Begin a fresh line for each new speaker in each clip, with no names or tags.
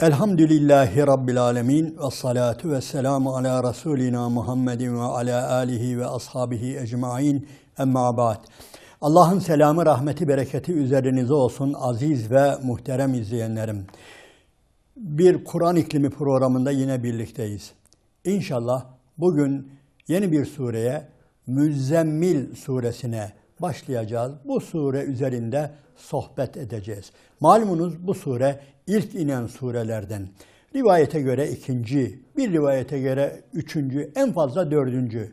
Elhamdülillahi Rabbil Alemin ve salatu ve selamu ala Resulina Muhammedin ve ala alihi ve ashabihi ecmain emma ba'd. Allah'ın selamı, rahmeti, bereketi üzerinize olsun aziz ve muhterem izleyenlerim. Bir Kur'an iklimi programında yine birlikteyiz. İnşallah bugün yeni bir sureye, Müzzemmil suresine başlayacağız. Bu sure üzerinde sohbet edeceğiz. Malumunuz bu sure ilk inen surelerden. Rivayete göre ikinci, bir rivayete göre üçüncü, en fazla dördüncü.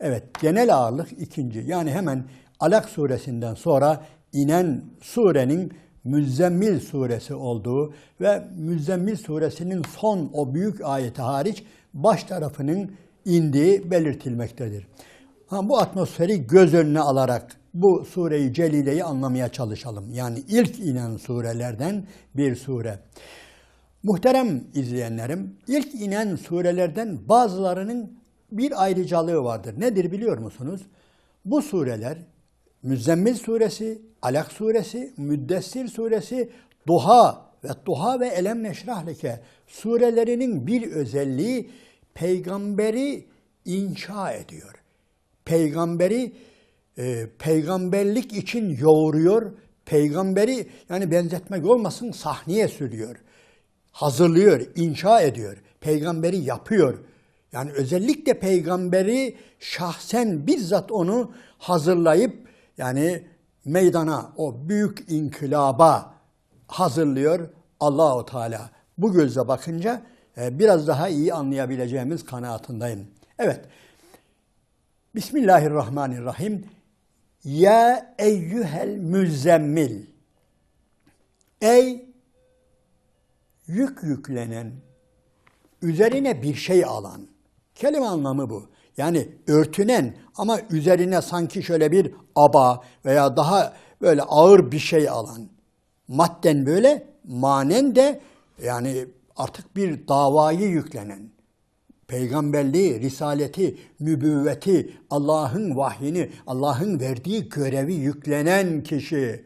Evet, genel ağırlık ikinci. Yani hemen Alak suresinden sonra inen surenin Müzzemmil suresi olduğu ve Müzzemmil suresinin son o büyük ayeti hariç baş tarafının indiği belirtilmektedir. Ha, bu atmosferi göz önüne alarak bu sureyi celileyi anlamaya çalışalım. Yani ilk inen surelerden bir sure. Muhterem izleyenlerim, ilk inen surelerden bazılarının bir ayrıcalığı vardır. Nedir biliyor musunuz? Bu sureler Müzzemmil suresi, Alak suresi, Müddessir suresi, Duha ve Duha ve Elem Neşrahlike surelerinin bir özelliği peygamberi inşa ediyor. Peygamberi e, peygamberlik için yoğuruyor. Peygamberi yani benzetmek olmasın sahneye sürüyor. Hazırlıyor, inşa ediyor. Peygamberi yapıyor. Yani özellikle peygamberi şahsen bizzat onu hazırlayıp yani meydana o büyük inkılaba hazırlıyor Allahu Teala. Bu gözle bakınca e, biraz daha iyi anlayabileceğimiz kanaatindeyim. Evet. Bismillahirrahmanirrahim. Ya eyyühel müzzemmil. Ey yük yüklenen, üzerine bir şey alan. Kelime anlamı bu. Yani örtünen ama üzerine sanki şöyle bir aba veya daha böyle ağır bir şey alan. Madden böyle, manen de yani artık bir davayı yüklenen. Peygamberliği, risaleti, nübüvveti, Allah'ın vahyini, Allah'ın verdiği görevi yüklenen kişi.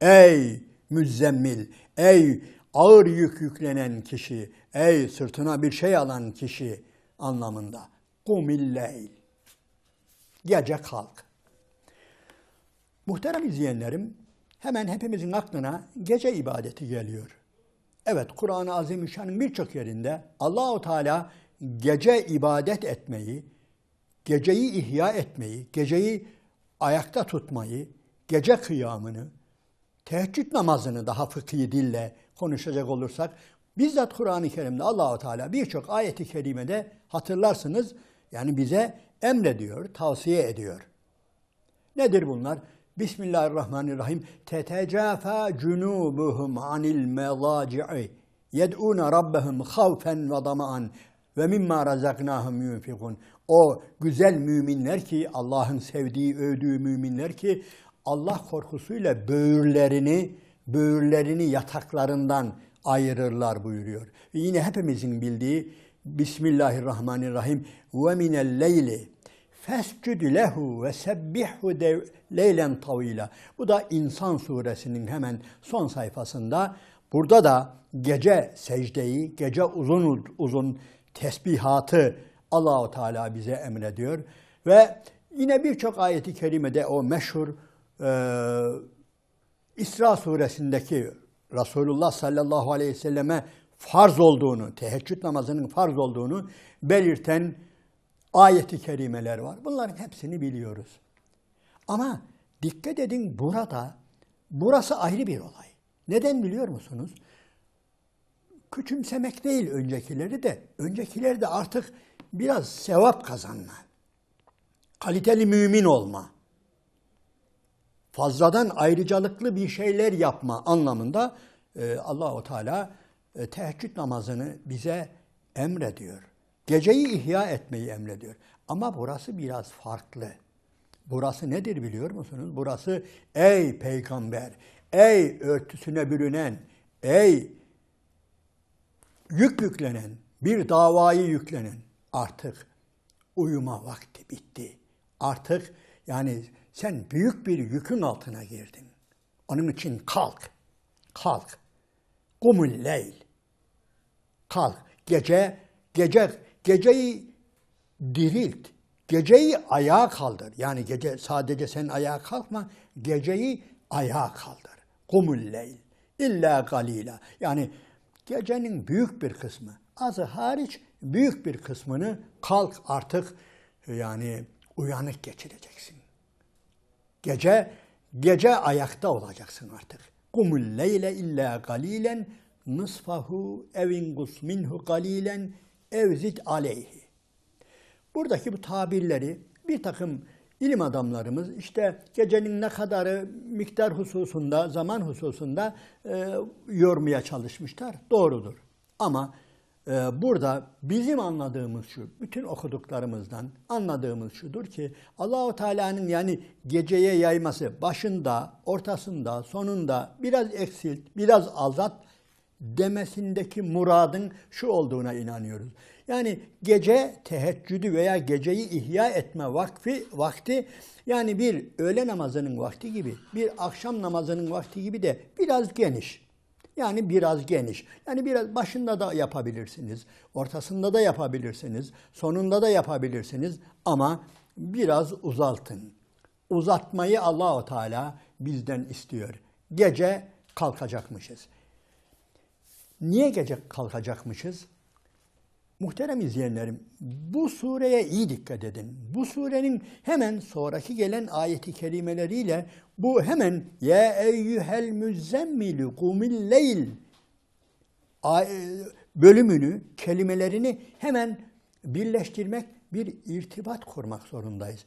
Ey müzzemmil, ey ağır yük yüklenen kişi, ey sırtına bir şey alan kişi anlamında. Kumil leyl. Gece kalk. Muhterem izleyenlerim, hemen hepimizin aklına gece ibadeti geliyor. Evet, Kur'an-ı Azimüşşan'ın birçok yerinde Allahu Teala gece ibadet etmeyi, geceyi ihya etmeyi, geceyi ayakta tutmayı, gece kıyamını, teheccüd namazını daha fıkhi dille konuşacak olursak bizzat Kur'an-ı Kerim'de Allahu Teala birçok ayeti kerimede hatırlarsınız yani bize emrediyor, tavsiye ediyor. Nedir bunlar? Bismillahirrahmanirrahim. Tetecafa cunubuhum anil melaci'i yed'una rabbahum havfen ve dama'an ve mimma razaknahum yunfikun. O güzel müminler ki Allah'ın sevdiği, övdüğü müminler ki Allah korkusuyla böğürlerini, böğürlerini yataklarından ayırırlar buyuruyor. Ve yine hepimizin bildiği Bismillahirrahmanirrahim ve minel leyli fescud lehu ve sebbihhu leylen tavila. Bu da İnsan suresinin hemen son sayfasında. Burada da gece secdeyi, gece uzun uzun tesbihatı Allahu Teala bize emrediyor ve yine birçok ayeti kerimede o meşhur e, İsra suresindeki Resulullah sallallahu aleyhi ve selleme farz olduğunu, teheccüd namazının farz olduğunu belirten ayeti kerimeler var. Bunların hepsini biliyoruz. Ama dikkat edin burada, burası ayrı bir olay. Neden biliyor musunuz? Küçümsemek değil öncekileri de, öncekileri de artık biraz sevap kazanma. Kaliteli mümin olma. Fazladan ayrıcalıklı bir şeyler yapma anlamında e, Allahu Teala e, teheccüd namazını bize emrediyor. Geceyi ihya etmeyi emrediyor. Ama burası biraz farklı. Burası nedir biliyor musunuz? Burası ey peygamber, ey örtüsüne bürünen, ey yük yüklenen, bir davayı yüklenen artık uyuma vakti bitti. Artık yani sen büyük bir yükün altına girdin. Onun için kalk, kalk. Kumul leyl. kalk. Gece, gece, geceyi dirilt. Geceyi ayağa kaldır. Yani gece sadece sen ayağa kalkma, geceyi ayağa kaldır. Kumul leyl. İlla galila. Yani gecenin büyük bir kısmı, azı hariç büyük bir kısmını kalk artık yani uyanık geçireceksin. Gece gece ayakta olacaksın artık. Kumul leyle illa galilen nısfahu evin gus minhu galilen evzit aleyhi. Buradaki bu tabirleri bir takım ilim adamlarımız işte gecenin ne kadarı miktar hususunda, zaman hususunda e, yormaya çalışmışlar. Doğrudur. Ama e, burada bizim anladığımız şu, bütün okuduklarımızdan anladığımız şudur ki Allahu Teala'nın yani geceye yayması başında, ortasında, sonunda biraz eksilt, biraz azat demesindeki muradın şu olduğuna inanıyoruz. Yani gece teheccüdü veya geceyi ihya etme vakti, vakti yani bir öğle namazının vakti gibi, bir akşam namazının vakti gibi de biraz geniş. Yani biraz geniş. Yani biraz başında da yapabilirsiniz, ortasında da yapabilirsiniz, sonunda da yapabilirsiniz ama biraz uzaltın. Uzatmayı Allahu Teala bizden istiyor. Gece kalkacakmışız. Niye gece kalkacakmışız? Muhterem izleyenlerim, bu sureye iyi dikkat edin. Bu surenin hemen sonraki gelen ayeti kerimeleriyle bu hemen ya eyyuhel müzzemmilü kumil leyl bölümünü, kelimelerini hemen birleştirmek, bir irtibat kurmak zorundayız.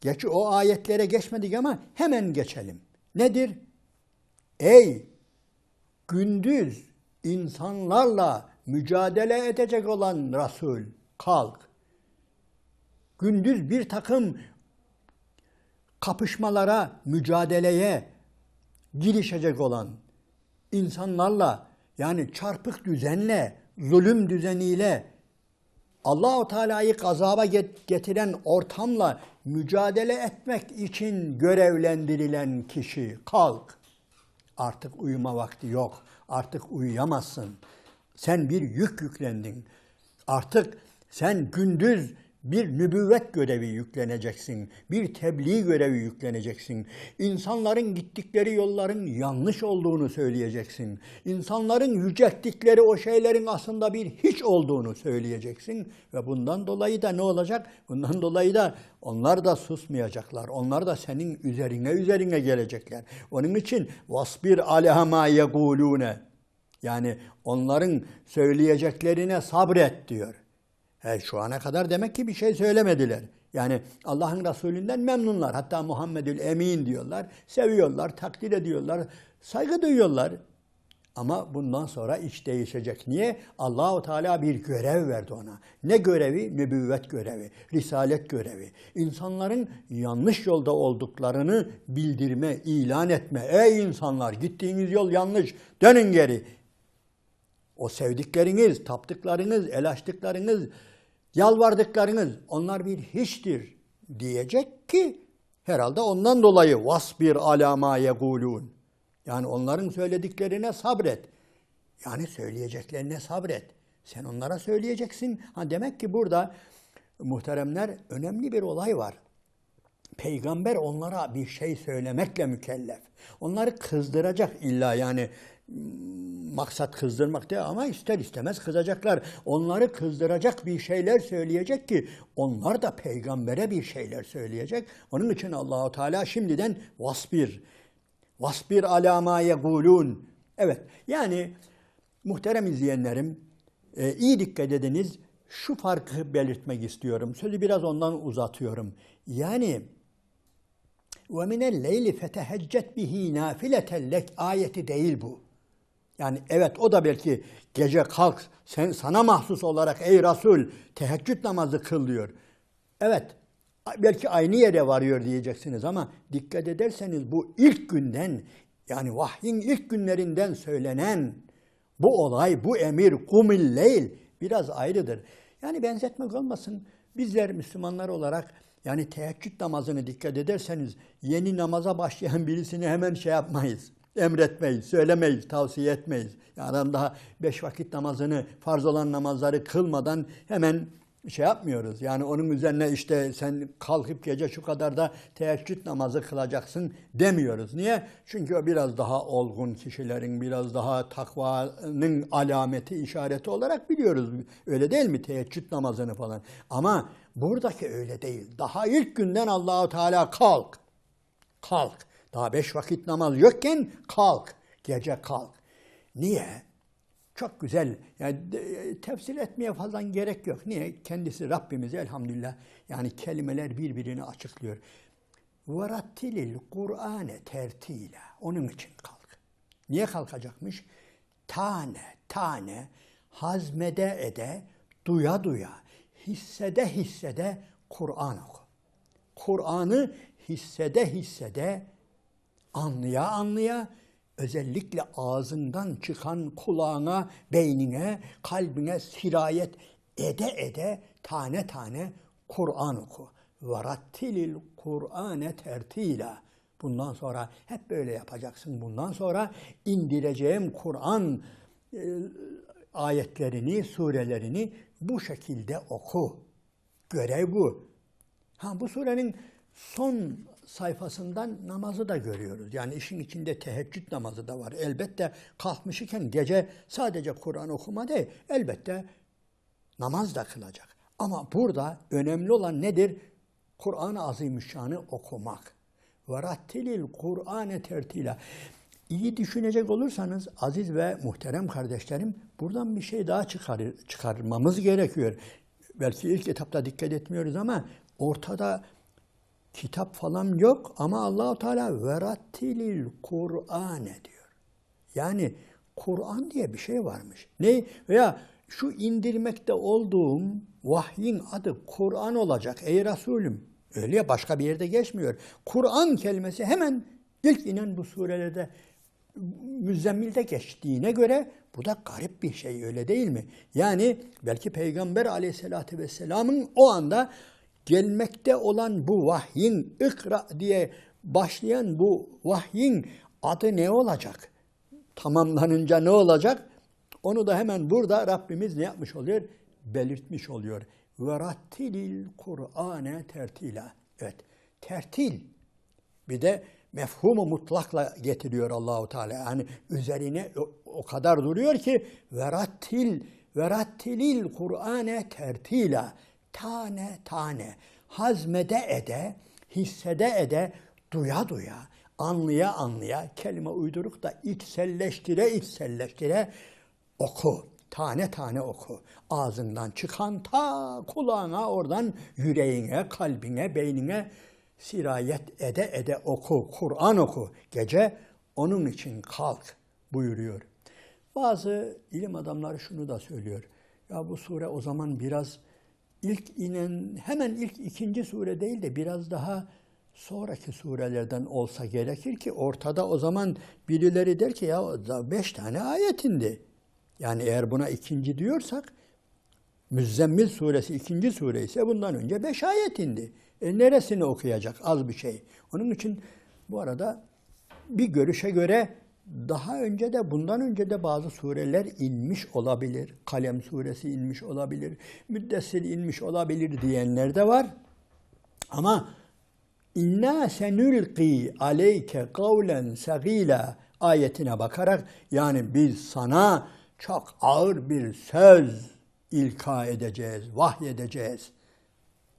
Geç o ayetlere geçmedik ama hemen geçelim. Nedir? Ey gündüz insanlarla mücadele edecek olan Resul kalk. Gündüz bir takım kapışmalara, mücadeleye girişecek olan insanlarla yani çarpık düzenle, zulüm düzeniyle Allahu Teala'yı gazaba getiren ortamla mücadele etmek için görevlendirilen kişi kalk. Artık uyuma vakti yok. Artık uyuyamazsın. Sen bir yük yüklendin. Artık sen gündüz bir nübüvvet görevi yükleneceksin. Bir tebliğ görevi yükleneceksin. İnsanların gittikleri yolların yanlış olduğunu söyleyeceksin. İnsanların yücelttikleri o şeylerin aslında bir hiç olduğunu söyleyeceksin. Ve bundan dolayı da ne olacak? Bundan dolayı da onlar da susmayacaklar. Onlar da senin üzerine üzerine gelecekler. Onun için vasbir alehama yegulune yani onların söyleyeceklerine sabret diyor. He, şu ana kadar demek ki bir şey söylemediler. Yani Allah'ın Resulünden memnunlar. Hatta Muhammedül Emin diyorlar. Seviyorlar, takdir ediyorlar, saygı duyuyorlar. Ama bundan sonra iş değişecek. Niye? Allahu Teala bir görev verdi ona. Ne görevi? Nübüvvet görevi, risalet görevi. İnsanların yanlış yolda olduklarını bildirme, ilan etme. Ey insanlar gittiğiniz yol yanlış. Dönün geri. O sevdikleriniz, taptıklarınız, el açtıklarınız, yalvardıklarınız onlar bir hiçtir diyecek ki herhalde ondan dolayı vasbir alama yegulun. Yani onların söylediklerine sabret. Yani söyleyeceklerine sabret. Sen onlara söyleyeceksin. Ha demek ki burada muhteremler önemli bir olay var. Peygamber onlara bir şey söylemekle mükellef. Onları kızdıracak illa yani maksat kızdırmak değil ama ister istemez kızacaklar. Onları kızdıracak bir şeyler söyleyecek ki onlar da peygambere bir şeyler söyleyecek. Onun için Allahu Teala şimdiden vasbir vasbir ala ma yegulun. Evet yani muhterem izleyenlerim e, iyi dikkat ediniz. Şu farkı belirtmek istiyorum. Sözü biraz ondan uzatıyorum. Yani minel leyli feteheccet bihi nafileten lek ayeti değil bu. Yani evet o da belki gece kalk sen sana mahsus olarak ey Resul teheccüd namazı kıl diyor. Evet belki aynı yere varıyor diyeceksiniz ama dikkat ederseniz bu ilk günden yani vahyin ilk günlerinden söylenen bu olay, bu emir kumil leyl biraz ayrıdır. Yani benzetmek olmasın bizler Müslümanlar olarak yani teheccüd namazını dikkat ederseniz yeni namaza başlayan birisini hemen şey yapmayız emretmeyiz, söylemeyiz, tavsiye etmeyiz. Yani adam daha beş vakit namazını, farz olan namazları kılmadan hemen şey yapmıyoruz. Yani onun üzerine işte sen kalkıp gece şu kadar da teheccüd namazı kılacaksın demiyoruz. Niye? Çünkü o biraz daha olgun kişilerin, biraz daha takvanın alameti, işareti olarak biliyoruz. Öyle değil mi? Teheccüd namazını falan. Ama buradaki öyle değil. Daha ilk günden Allahu Teala kalk. Kalk. Daha beş vakit namaz yokken kalk. Gece kalk. Niye? Çok güzel. Yani de- tefsir etmeye fazla gerek yok. Niye? Kendisi Rabbimiz elhamdülillah. Yani kelimeler birbirini açıklıyor. Verattilil Kur'ane tertile. Onun için kalk. Niye kalkacakmış? Tane tane hazmede ede, duya duya, hissede hissede Kur'an oku. Kur'an'ı hissede hissede, anlıya anlıya, özellikle ağzından çıkan kulağına, beynine, kalbine sirayet ede ede, tane tane Kur'an oku. Verattilil Kur'ane tertila. Bundan sonra hep böyle yapacaksın. Bundan sonra indireceğim Kur'an e, ayetlerini, surelerini bu şekilde oku. Görev bu. Ha bu surenin son sayfasından namazı da görüyoruz. Yani işin içinde teheccüd namazı da var. Elbette kalkmış iken gece sadece Kur'an okuma değil, elbette namaz da kılacak. Ama burada önemli olan nedir? Kur'an-ı Azimüşşan'ı okumak. Verattilil Kur'ane tertila. İyi düşünecek olursanız aziz ve muhterem kardeşlerim buradan bir şey daha çıkar, çıkarmamız gerekiyor. Belki ilk etapta dikkat etmiyoruz ama ortada kitap falan yok ama Allahu Teala verattilil Kur'ane diyor. Yani Kur'an diye bir şey varmış. Ne? Veya şu indirmekte olduğum vahyin adı Kur'an olacak ey Resulüm. Öyle ya başka bir yerde geçmiyor. Kur'an kelimesi hemen ilk inen bu surelerde Müzzemmil'de geçtiğine göre bu da garip bir şey öyle değil mi? Yani belki Peygamber aleyhissalatü vesselamın o anda gelmekte olan bu vahyin ikra diye başlayan bu vahyin adı ne olacak? Tamamlanınca ne olacak? Onu da hemen burada Rabbimiz ne yapmış oluyor? Belirtmiş oluyor. Ve rattilil Kur'ane tertila. Evet, tertil. Bir de mefhumu mutlakla getiriyor Allahu Teala. Yani üzerine o, o kadar duruyor ki verattil verattilil Kur'ane tertila. Tane tane hazmede ede, hissede ede, duya duya, anlıya anlıya, kelime uyduruk da içselleştire içselleştire oku. Tane tane oku. Ağzından çıkan ta kulağına oradan yüreğine, kalbine, beynine sirayet ede ede oku. Kur'an oku. Gece onun için kalk buyuruyor. Bazı ilim adamları şunu da söylüyor. Ya bu sure o zaman biraz ilk inen hemen ilk ikinci sure değil de biraz daha sonraki surelerden olsa gerekir ki ortada o zaman birileri der ki ya beş tane ayet indi. Yani eğer buna ikinci diyorsak Müzzemmil suresi ikinci sure ise bundan önce beş ayet indi. E neresini okuyacak? Az bir şey. Onun için bu arada bir görüşe göre daha önce de bundan önce de bazı sureler inmiş olabilir. Kalem suresi inmiş olabilir. Müddessir inmiş olabilir diyenler de var. Ama inna senülqi aleyke kavlen sagila ayetine bakarak yani biz sana çok ağır bir söz ilka edeceğiz, vahyedeceğiz.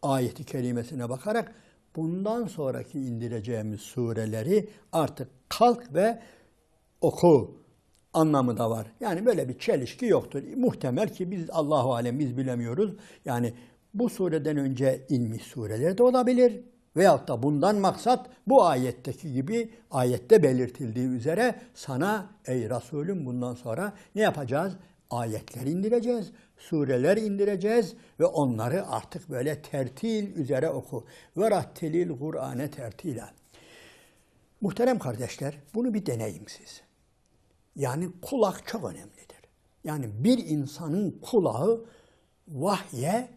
Ayeti kerimesine bakarak bundan sonraki indireceğimiz sureleri artık kalk ve oku anlamı da var. Yani böyle bir çelişki yoktur. Muhtemel ki biz Allahu alem biz bilemiyoruz. Yani bu sureden önce inmiş sureler de olabilir. Veyahut da bundan maksat bu ayetteki gibi ayette belirtildiği üzere sana ey Resulüm bundan sonra ne yapacağız? Ayetler indireceğiz, sureler indireceğiz ve onları artık böyle tertil üzere oku. Ve rattilil Kur'ane tertila. Muhterem kardeşler bunu bir deneyin siz. Yani kulak çok önemlidir. Yani bir insanın kulağı vahye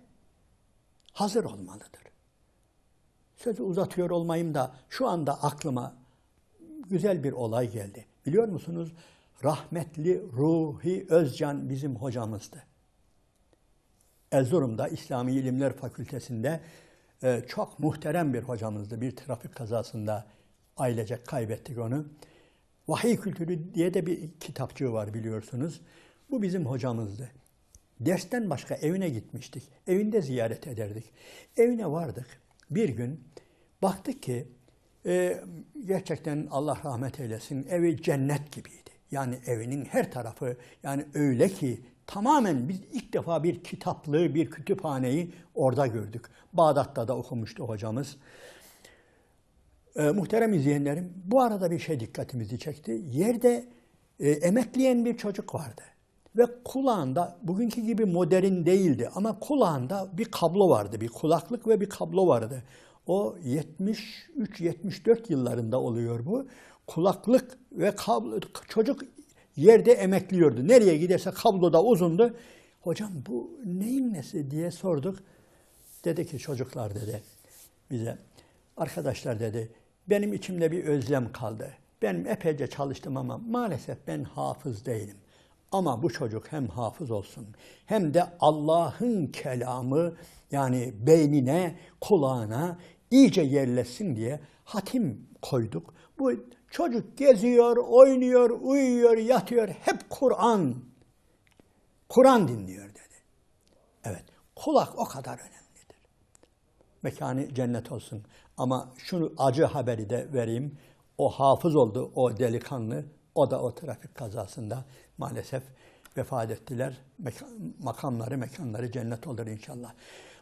hazır olmalıdır. Sözü uzatıyor olmayayım da şu anda aklıma güzel bir olay geldi. Biliyor musunuz? Rahmetli Ruhi Özcan bizim hocamızdı. Erzurum'da İslami İlimler Fakültesi'nde e, çok muhterem bir hocamızdı. Bir trafik kazasında ailecek kaybettik onu. Vahiy Kültürü diye de bir kitapçığı var biliyorsunuz. Bu bizim hocamızdı. Dersten başka evine gitmiştik. Evinde ziyaret ederdik. Evine vardık. Bir gün baktık ki e, gerçekten Allah rahmet eylesin evi cennet gibiydi. Yani evinin her tarafı yani öyle ki tamamen biz ilk defa bir kitaplığı, bir kütüphaneyi orada gördük. Bağdat'ta da okumuştu hocamız. E, muhterem izleyenlerim, bu arada bir şey dikkatimizi çekti. Yerde e, emekleyen bir çocuk vardı. Ve kulağında, bugünkü gibi modern değildi ama kulağında bir kablo vardı, bir kulaklık ve bir kablo vardı. O 73-74 yıllarında oluyor bu. Kulaklık ve kablo, çocuk yerde emekliyordu. Nereye giderse kablo da uzundu. Hocam bu neyin nesi diye sorduk. Dedi ki çocuklar dedi bize. Arkadaşlar dedi benim içimde bir özlem kaldı. Benim epeyce çalıştım ama maalesef ben hafız değilim. Ama bu çocuk hem hafız olsun hem de Allah'ın kelamı yani beynine, kulağına iyice yerleşsin diye hatim koyduk. Bu çocuk geziyor, oynuyor, uyuyor, yatıyor. Hep Kur'an. Kur'an dinliyor dedi. Evet, kulak o kadar önemlidir. Mekanı cennet olsun. Ama şunu acı haberi de vereyim. O hafız oldu, o delikanlı. O da o trafik kazasında maalesef vefat ettiler. Mekan, makamları, mekanları cennet olur inşallah.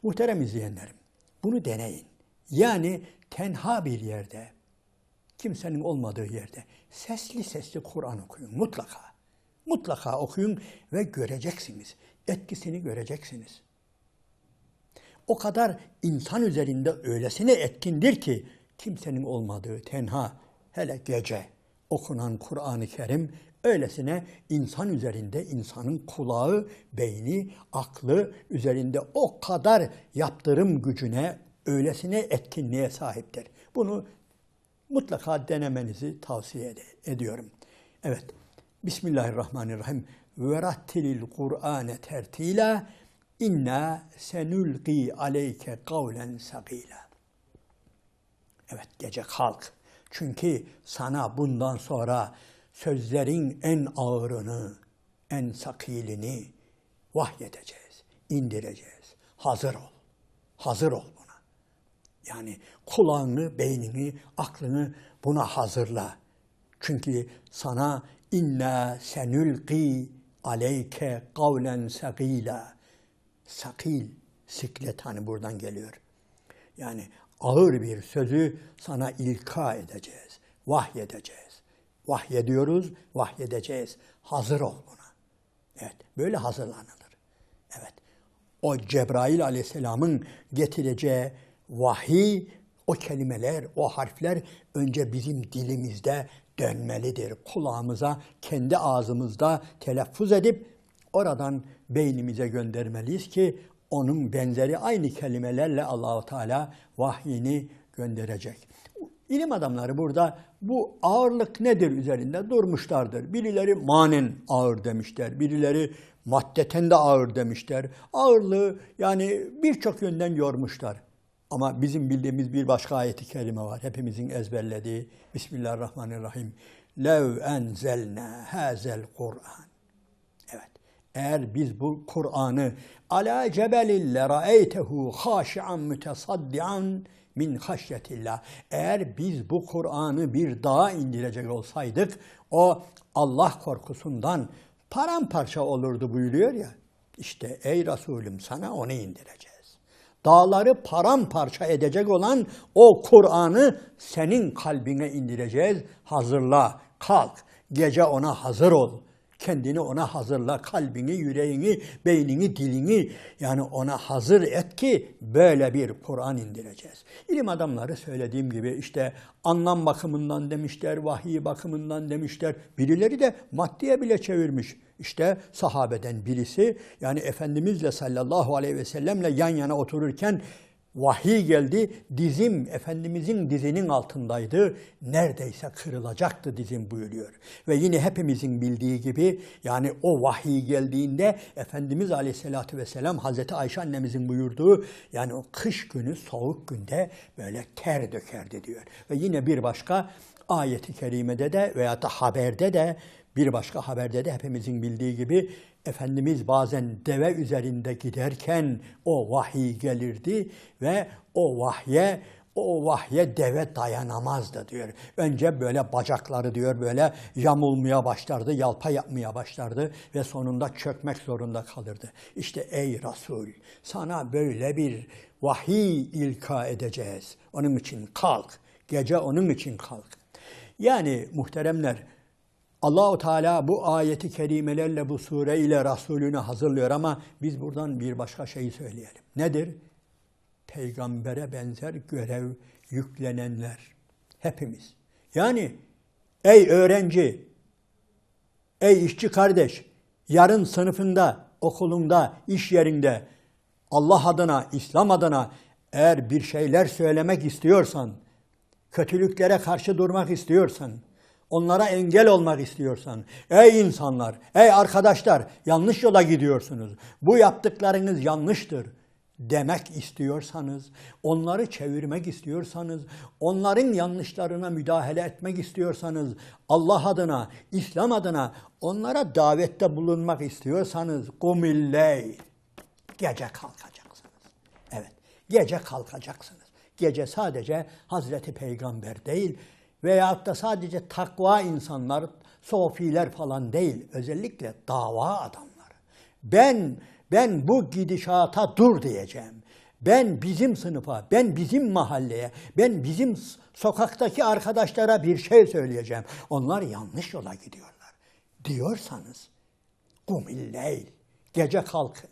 Muhterem izleyenlerim, bunu deneyin. Yani tenha bir yerde, kimsenin olmadığı yerde sesli sesli Kur'an okuyun mutlaka. Mutlaka okuyun ve göreceksiniz. Etkisini göreceksiniz. O kadar insan üzerinde öylesine etkindir ki kimsenin olmadığı tenha, hele gece okunan Kur'an-ı Kerim öylesine insan üzerinde insanın kulağı, beyni, aklı üzerinde o kadar yaptırım gücüne, öylesine etkinliğe sahiptir. Bunu mutlaka denemenizi tavsiye ed- ediyorum. Evet. Bismillahirrahmanirrahim. Ve rattilil Kur'ane tertila inna senulqi aleyke kavlen sagila. Evet gece kalk. Çünkü sana bundan sonra sözlerin en ağırını, en sakilini vahyedeceğiz, indireceğiz. Hazır ol. Hazır ol buna. Yani kulağını, beynini, aklını buna hazırla. Çünkü sana inna senülqi aleyke kavlen sagila. Sakil, siklet hani buradan geliyor. Yani ağır bir sözü sana ilka edeceğiz, vahyedeceğiz. Vahyediyoruz, vahyedeceğiz. Hazır ol buna. Evet, böyle hazırlanılır. Evet, o Cebrail aleyhisselamın getireceği vahiy, o kelimeler, o harfler önce bizim dilimizde dönmelidir. Kulağımıza, kendi ağzımızda telaffuz edip oradan beynimize göndermeliyiz ki onun benzeri aynı kelimelerle Allahu Teala vahyini gönderecek. İlim adamları burada bu ağırlık nedir üzerinde durmuşlardır. Birileri manen ağır demişler, birileri maddeten de ağır demişler. Ağırlığı yani birçok yönden yormuşlar. Ama bizim bildiğimiz bir başka ayeti kerime var. Hepimizin ezberlediği. Bismillahirrahmanirrahim. Lev enzelna hazel Kur'an. Eğer biz bu Kur'an'ı ala cebelin le ra'eytehu haşi'an mütesaddian min haşyetillah. Eğer biz bu Kur'an'ı bir dağa indirecek olsaydık o Allah korkusundan paramparça olurdu buyuruyor ya. İşte ey Resulüm sana onu indireceğiz. Dağları paramparça edecek olan o Kur'an'ı senin kalbine indireceğiz. Hazırla, kalk, gece ona hazır ol. Kendini ona hazırla, kalbini, yüreğini, beynini, dilini yani ona hazır et ki böyle bir Kur'an indireceğiz. İlim adamları söylediğim gibi işte anlam bakımından demişler, vahiy bakımından demişler. Birileri de maddiye bile çevirmiş. İşte sahabeden birisi yani Efendimizle sallallahu aleyhi ve sellemle yan yana otururken vahiy geldi. Dizim Efendimizin dizinin altındaydı. Neredeyse kırılacaktı dizim buyuruyor. Ve yine hepimizin bildiği gibi yani o vahiy geldiğinde Efendimiz Aleyhisselatü Vesselam Hazreti Ayşe annemizin buyurduğu yani o kış günü soğuk günde böyle ter dökerdi diyor. Ve yine bir başka ayeti kerimede de veya da haberde de bir başka haberde de hepimizin bildiği gibi Efendimiz bazen deve üzerinde giderken o vahiy gelirdi ve o vahye o vahye deve dayanamazdı diyor. Önce böyle bacakları diyor böyle yamulmaya başlardı, yalpa yapmaya başlardı ve sonunda çökmek zorunda kalırdı. İşte ey Resul sana böyle bir vahiy ilka edeceğiz. Onun için kalk. Gece onun için kalk. Yani muhteremler Allahu Teala bu ayeti kerimelerle bu sure ile Resulünü hazırlıyor ama biz buradan bir başka şeyi söyleyelim. Nedir? Peygambere benzer görev yüklenenler. Hepimiz. Yani ey öğrenci, ey işçi kardeş, yarın sınıfında, okulunda, iş yerinde Allah adına, İslam adına eğer bir şeyler söylemek istiyorsan, kötülüklere karşı durmak istiyorsan, onlara engel olmak istiyorsan, ey insanlar, ey arkadaşlar yanlış yola gidiyorsunuz. Bu yaptıklarınız yanlıştır demek istiyorsanız, onları çevirmek istiyorsanız, onların yanlışlarına müdahale etmek istiyorsanız, Allah adına, İslam adına onlara davette bulunmak istiyorsanız, kumilley, gece kalkacaksınız. Evet, gece kalkacaksınız. Gece sadece Hazreti Peygamber değil veyahut da sadece takva insanlar, sofiler falan değil. Özellikle dava adamları. Ben ben bu gidişata dur diyeceğim. Ben bizim sınıfa, ben bizim mahalleye, ben bizim sokaktaki arkadaşlara bir şey söyleyeceğim. Onlar yanlış yola gidiyorlar. Diyorsanız kumilleyl, gece kalkın.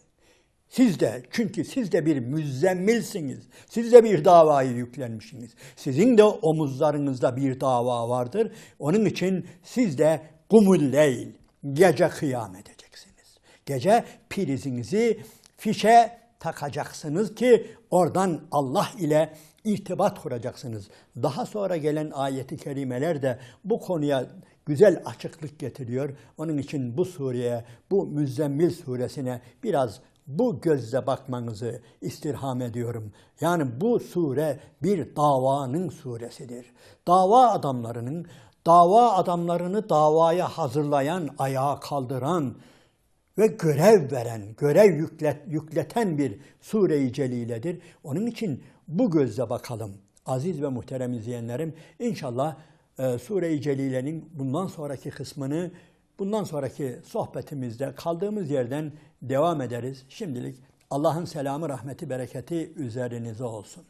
Siz de çünkü siz de bir müzzemmilsiniz. Siz de bir davayı yüklenmişsiniz. Sizin de omuzlarınızda bir dava vardır. Onun için siz de kumulleyl, gece kıyam edeceksiniz. Gece prizinizi fişe takacaksınız ki oradan Allah ile irtibat kuracaksınız. Daha sonra gelen ayeti kerimeler de bu konuya güzel açıklık getiriyor. Onun için bu sureye, bu Müzzemmil suresine biraz bu gözle bakmanızı istirham ediyorum. Yani bu sure bir davanın suresidir. Dava adamlarının, dava adamlarını davaya hazırlayan, ayağa kaldıran ve görev veren, görev yüklet, yükleten bir sure-i celiledir. Onun için bu gözle bakalım. Aziz ve muhterem izleyenlerim, inşallah e, Sure-i Celile'nin bundan sonraki kısmını Bundan sonraki sohbetimizde kaldığımız yerden devam ederiz. Şimdilik Allah'ın selamı, rahmeti, bereketi üzerinize olsun.